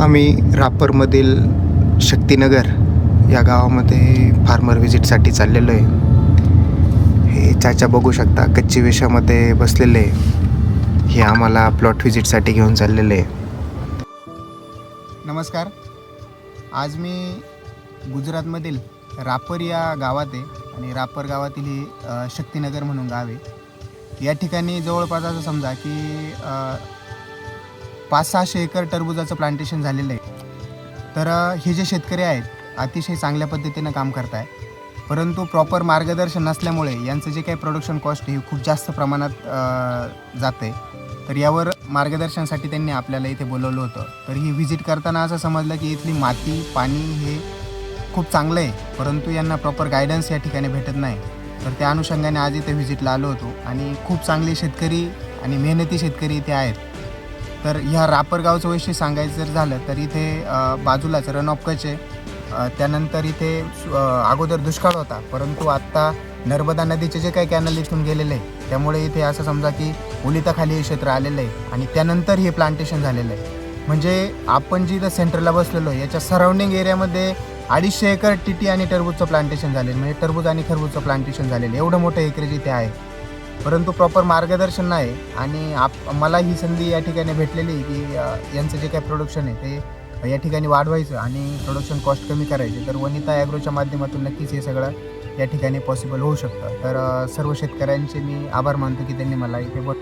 आम्ही रापरमधील शक्तिनगर या गावामध्ये फार्मर व्हिजिटसाठी चाललेलो आहे. हे चाचा बघू शकता कच्ची वेशामध्ये बसलेले आहे. हे आम्हाला प्लॉट व्हिजिटसाठी घेऊन चाललेले आहे. नमस्कार. आज मी गुजरातमधील रापर या गावात आहे आणि रापर गावातील ही शक्तीनगर शक्तिनगर म्हणून गाव आहे. या ठिकाणी जवळपास असं समजा की पाच सहाशे एकर टरबुजाचं प्लांटेशन झालेलं आहे. तर हे जे शेतकरी आहेत अतिशय चांगल्या पद्धतीनं काम करत आहे परंतु प्रॉपर मार्गदर्शन नसल्यामुळे यांचं जे काही प्रोडक्शन कॉस्ट हे खूप जास्त प्रमाणात जाते तर यावर मार्गदर्शनासाठी त्यांनी आपल्याला इथे बोलवलं होतं. तर ही व्हिजिट करताना असं समजलं की इथली माती पाणी हे खूप चांगलं आहे परंतु यांना प्रॉपर गायडन्स या ठिकाणी भेटत नाही. तर त्या अनुषंगाने आज इथे व्हिजिटला आलो होतो. आणि खूप चांगले शेतकरी आणि मेहनती शेतकरी इथे आहेत. तर ह्या रापरगावचं वैशिष्ट्य सांगायचं जर झालं तर इथे बाजूलाच रन ऑफ कच आहे त्यानंतर इथे अगोदर दुष्काळ होता. परंतु आत्ता नर्मदा नदीचे जे काही कॅनल इथून गेलेले आहे त्यामुळे इथे असं समजा की उलिताखाली हे क्षेत्र आलेलं आहे आणि त्यानंतर हे प्लांटेशन झालेलं आहे. म्हणजे आपण जी इथं सेंटरला बसलेलो आहे याच्या सराउंडिंग एरियामध्ये अडीचशे एकर टी टी आणि टरबूजचं प्लांटेशन झालेलं म्हणजे टरबूज आणि खरबूजचं प्लांटेशन झालेलं एवढं मोठं एकरेज इथे आहे. परंतु प्रॉपर मार्गदर्शन नाही. आणि आप मला ही संधी या ठिकाणी भेटलेली आहे की यांचं जे काही प्रोडक्शन आहे ते या ठिकाणी वाढवायचं आणि प्रोडक्शन कॉस्ट कमी करायचे. तर वनिता ॲग्रोच्या माध्यमातून नक्कीच हे सगळं या ठिकाणी पॉसिबल होऊ शकतं. तर सर्व शेतकऱ्यांचे मी आभार मानतो की त्यांनी मला इथे बोल